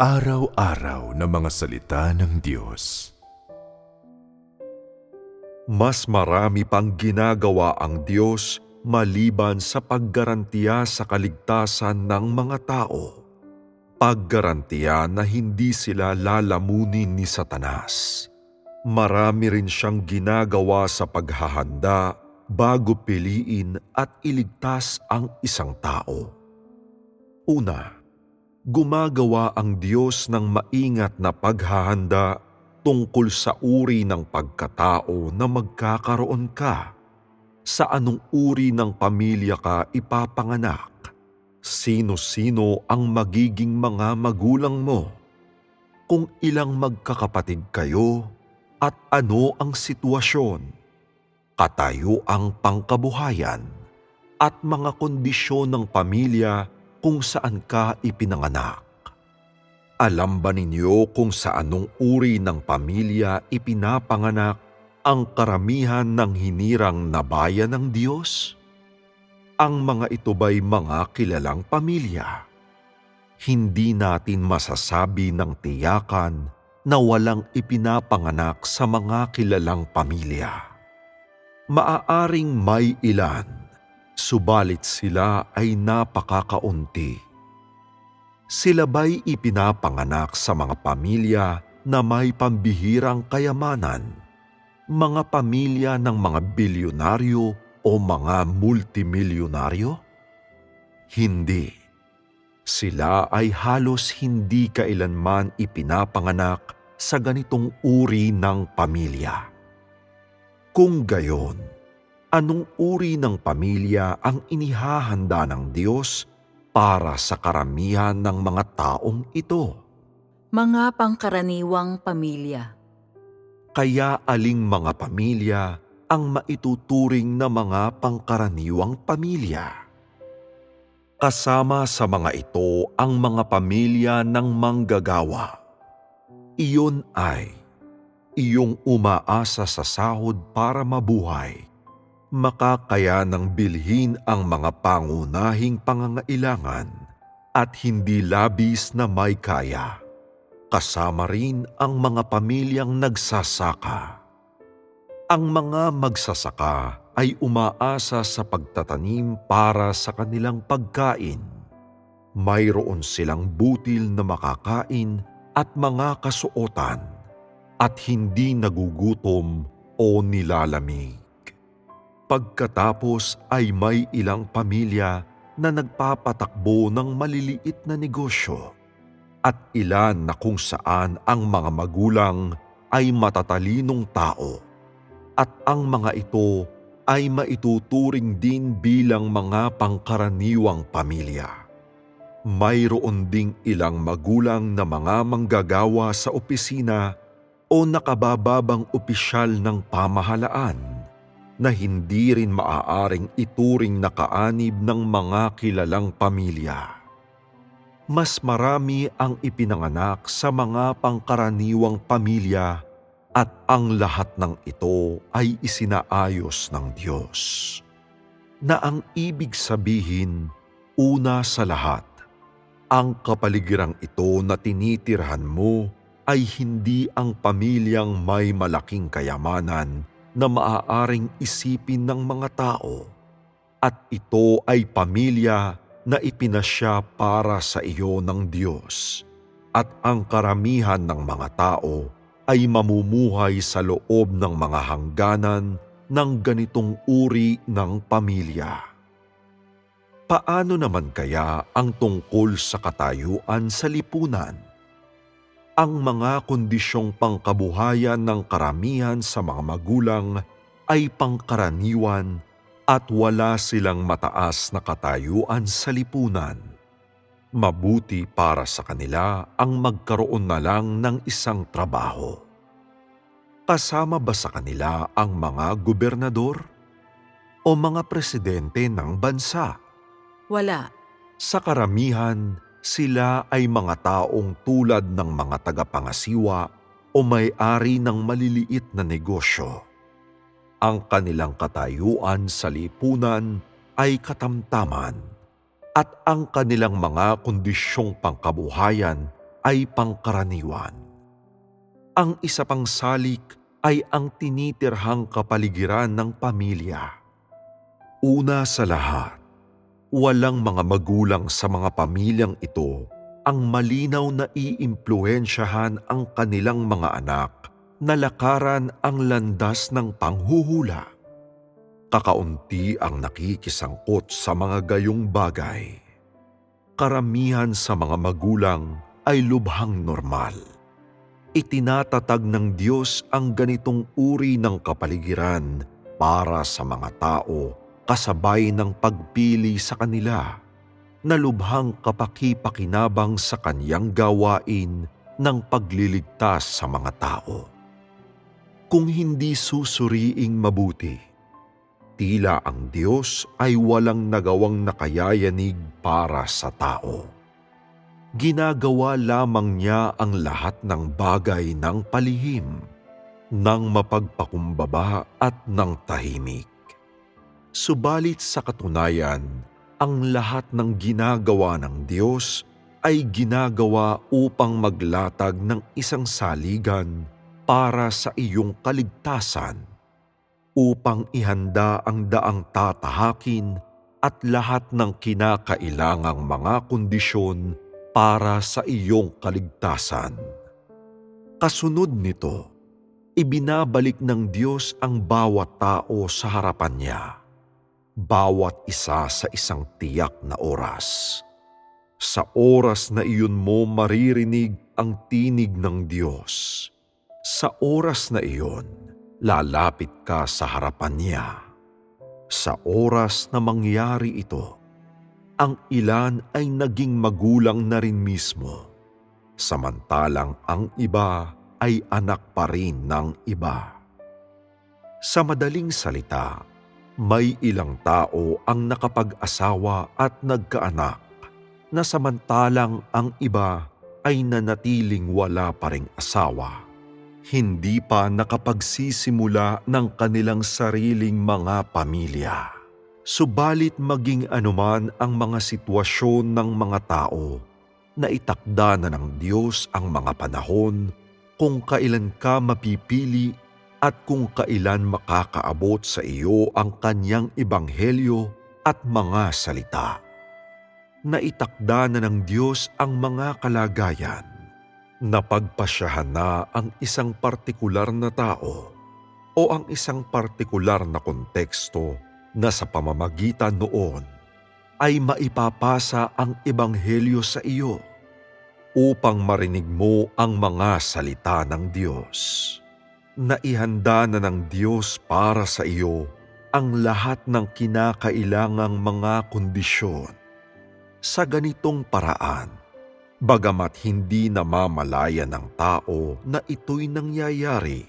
Pang-araw-araw na mga salita ng Diyos. Mas marami pang ginagawa ang Diyos maliban sa paggarantiya sa kaligtasan ng mga tao. Paggarantiya na hindi sila lalamunin ni Satanas. Marami rin siyang ginagawa sa paghahanda bago piliin at iligtas ang isang tao. Una, gumagawa ang Diyos ng maingat na paghahanda tungkol sa uri ng pagkatao na magkakaroon ka. Sa anong uri ng pamilya ka ipapanganak? Sino-sino ang magiging mga magulang mo? Kung ilang magkakapatid kayo at ano ang sitwasyon? Katayo ang pangkabuhayan at mga kondisyon ng pamilya kung saan ka ipinanganak. Alam ba ninyo kung sa anong uri ng pamilya ipinapanganak ang karamihan ng hinirang na bayan ng Diyos? Ang mga ito ba'y mga kilalang pamilya? Hindi natin masasabi ng tiyakan na walang ipinapanganak sa mga kilalang pamilya. Maaaring may ilan, subalit sila ay napakakaunti sila ba'y ipinapanganak sa mga pamilya na may pambihirang kayamanan, mga pamilya ng mga bilyonaryo o mga multimilyonaryo? Hindi. Sila ay halos hindi kailanman ipinapanganak sa ganitong uri ng pamilya. Kung gayon, anong uri ng pamilya ang inihahanda ng Diyos para sa karamihan ng mga taong ito. Mga pangkaraniwang pamilya. Kaya aling mga pamilya ang maituturing na mga pangkaraniwang pamilya. Kasama sa mga ito ang mga pamilya ng manggagawa. Iyon ay iyong umaasa sa sahod para mabuhay makakayanang bilhin ang mga pangunahing pangangailangan at hindi labis na may kaya. Kasama rin ang mga pamilyang nagsasaka. Ang mga magsasaka ay umaasa sa pagtatanim para sa kanilang pagkain. Mayroon silang butil na makakain at mga kasuotan at hindi nagugutom o nilalamig. Pagkatapos ay may ilang pamilya na nagpapatakbo ng maliliit na negosyo at ilan na kung saan ang mga magulang ay matatalinong tao at ang mga ito ay maituturing din bilang mga pangkaraniwang pamilya. Mayroon ding ilang magulang na mga manggagawa sa opisina o nakabababang opisyal ng pamahalaan na hindi rin maaaring ituring na kaanib ng mga kilalang pamilya. Mas marami ang ipinanganak sa mga pangkaraniwang pamilya at ang lahat ng ito ay isinaayos ng Diyos. Na ang ibig sabihin, una sa lahat, ang kapaligirang ito na tinitirhan mo ay hindi ang pamilyang may malaking kayamanan na maaaring isipin ng mga tao at ito ay pamilya na ipinasya para sa iyo ng Diyos at ang karamihan ng mga tao ay mamumuhay sa loob ng mga hangganan ng ganitong uri ng pamilya. Paano naman kaya ang tungkol sa katayuan sa lipunan? Ang mga kondisyong pangkabuhayan ng karamihan sa mga magulang ay pangkaraniwan at wala silang mataas na katayuan sa lipunan. Mabuti para sa kanila ang magkaroon na lang ng isang trabaho. Kasama ba sa kanila ang mga gobernador o mga presidente ng bansa? Wala. Sa karamihan, sila ay mga taong tulad ng mga tagapangasiwa o may-ari ng maliliit na negosyo. Ang kanilang katayuan sa lipunan ay katamtaman at ang kanilang mga kondisyong pangkabuhayan ay pangkaraniwan. Ang isa pang salik ay ang tinitirhang kapaligiran ng pamilya. Una sa lahat, walang mga magulang sa mga pamilyang ito ang malinaw na iimpluensyahan ang kanilang mga anak na lakaran ang landas ng panghuhula. Kakaunti ang nakikisangkot sa mga gayong bagay. Karamihan sa mga magulang ay lubhang normal. Itinatatag ng Diyos ang ganitong uri ng kapaligiran para sa mga tao kasabay ng pagpili sa kanila na lubhang kapaki-pakinabang sa kanyang gawain ng pagliligtas sa mga tao. Kung hindi susuriing mabuti, tila ang Diyos ay walang nagawang nakayayanig para sa tao. Ginagawa lamang niya ang lahat ng bagay ng palihim, ng mapagpakumbaba at ng tahimik. Subalit sa katunayan, ang lahat ng ginagawa ng Diyos ay ginagawa upang maglatag ng isang saligan para sa iyong kaligtasan, upang ihanda ang daang tatahakin at lahat ng kinakailangang mga kondisyon para sa iyong kaligtasan. Kasunod nito, ibinabalik ng Diyos ang bawat tao sa harapan niya bawat isa sa isang tiyak na oras. Sa oras na iyon mo maririnig ang tinig ng Diyos. Sa oras na iyon, lalapit ka sa harapan niya. Sa oras na mangyari ito, ang ilan ay naging magulang na rin mismo, samantalang ang iba ay anak pa rin ng iba. Sa madaling salita, may ilang tao ang nakapag-asawa at nagkaanak na samantalang ang iba ay nanatiling wala pa ring asawa. Hindi pa nakapagsisimula ng kanilang sariling mga pamilya. Subalit maging anuman ang mga sitwasyon ng mga tao, na itakda na ng Diyos ang mga panahon kung kailan ka mapipili at kung kailan makakaabot sa iyo ang kanyang ebanghelyo at mga salita. Naitakda na ng Diyos ang mga kalagayan. Napagpasyahan na ang isang partikular na tao o ang isang partikular na konteksto na sa pamamagitan noon ay maipapasa ang ebanghelyo sa iyo upang marinig mo ang mga salita ng Diyos na ihanda na ng Diyos para sa iyo ang lahat ng kinakailangang mga kondisyon. Sa ganitong paraan, bagamat hindi namamalaya ng tao na ito'y nangyayari,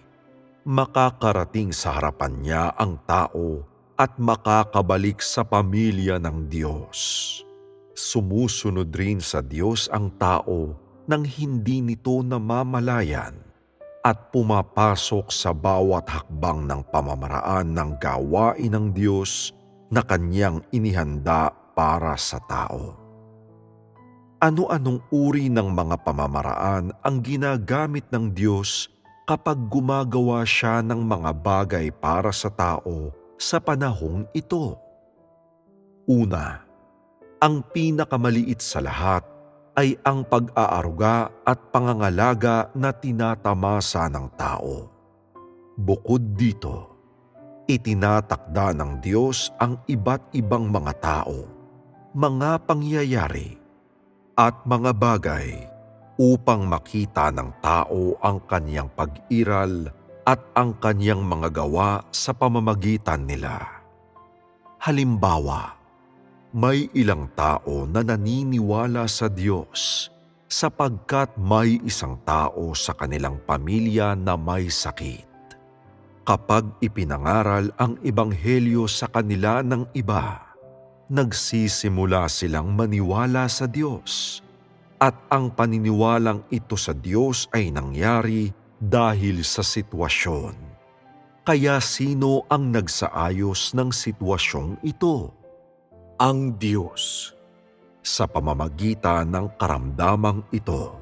makakarating sa harapan niya ang tao at makakabalik sa pamilya ng Diyos. Sumusunod rin sa Diyos ang tao nang hindi nito namamalayan at pumapasok sa bawat hakbang ng pamamaraan ng gawain ng Diyos na kanyang inihanda para sa tao. Ano-anong uri ng mga pamamaraan ang ginagamit ng Diyos kapag gumagawa siya ng mga bagay para sa tao sa panahong ito? Una, ang pinakamaliit sa lahat ay ang pag-aaruga at pangangalaga na tinatamasa ng tao. Bukod dito, itinatakda ng Diyos ang iba't ibang mga tao, mga pangyayari, at mga bagay upang makita ng tao ang kanyang pag-iral at ang kanyang mga gawa sa pamamagitan nila. Halimbawa, may ilang tao na naniniwala sa Diyos sapagkat may isang tao sa kanilang pamilya na may sakit. Kapag ipinangaral ang ebanghelyo sa kanila ng iba, nagsisimula silang maniwala sa Diyos at ang paniniwalang ito sa Diyos ay nangyari dahil sa sitwasyon. Kaya sino ang nagsaayos ng sitwasyong ito? Ang Diyos. Sa pamamagitan ng karamdamang ito,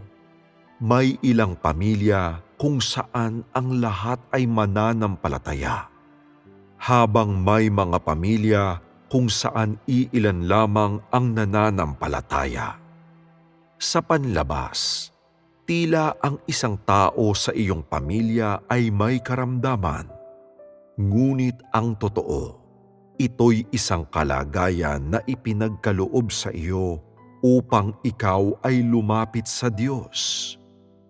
May ilang pamilya kung saan ang lahat ay mananampalataya. Habang may mga pamilya kung saan iilan lamang ang nananampalataya. Sa panlabas, tila ang isang tao sa iyong pamilya ay may karamdaman. Ngunit ang totoo, ito'y isang kalagayan na ipinagkaloob sa iyo upang ikaw ay lumapit sa Diyos.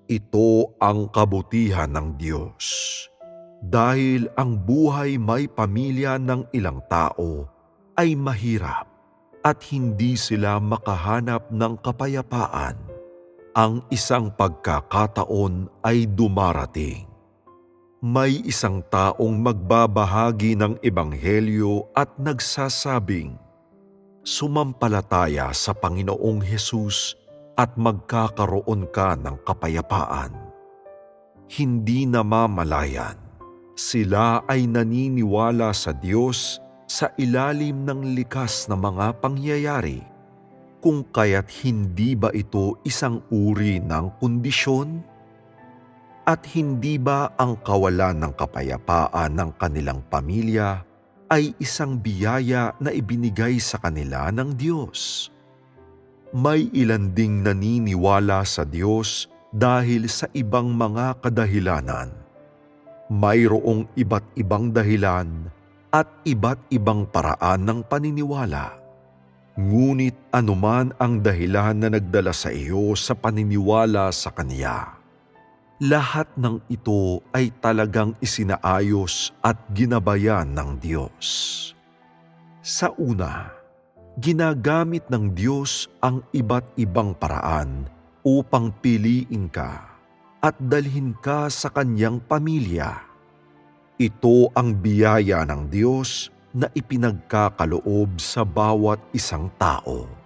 Ito ang kabutihan ng Diyos. Dahil ang buhay may pamilya ng ilang tao ay mahirap at hindi sila makahanap ng kapayapaan. Ang isang pagkakataon ay dumarating. May isang taong magbabahagi ng ebanghelyo at nagsasabing, Sumampalataya sa Panginoong Hesus at magkakaroon ka ng kapayapaan. Hindi namamalayan, sila ay naniniwala sa Diyos sa ilalim ng likas na mga pangyayari. Kung kaya't hindi ba ito isang uri ng kondisyon? At hindi ba ang kawalan ng kapayapaan ng kanilang pamilya ay isang biyaya na ibinigay sa kanila ng Diyos? May ilan ding naniniwala sa Diyos dahil sa ibang mga kadahilanan. Mayroong iba't ibang dahilan at iba't ibang paraan ng paniniwala. Ngunit anuman ang dahilan na nagdala sa iyo sa paniniwala sa Kanya, lahat ng ito ay talagang isinaayos at ginabayan ng Diyos. Sa una, ginagamit ng Diyos ang iba't ibang paraan upang piliin ka at dalhin ka sa kanyang pamilya. Ito ang biyaya ng Diyos na ipinagkakaloob sa bawat isang tao.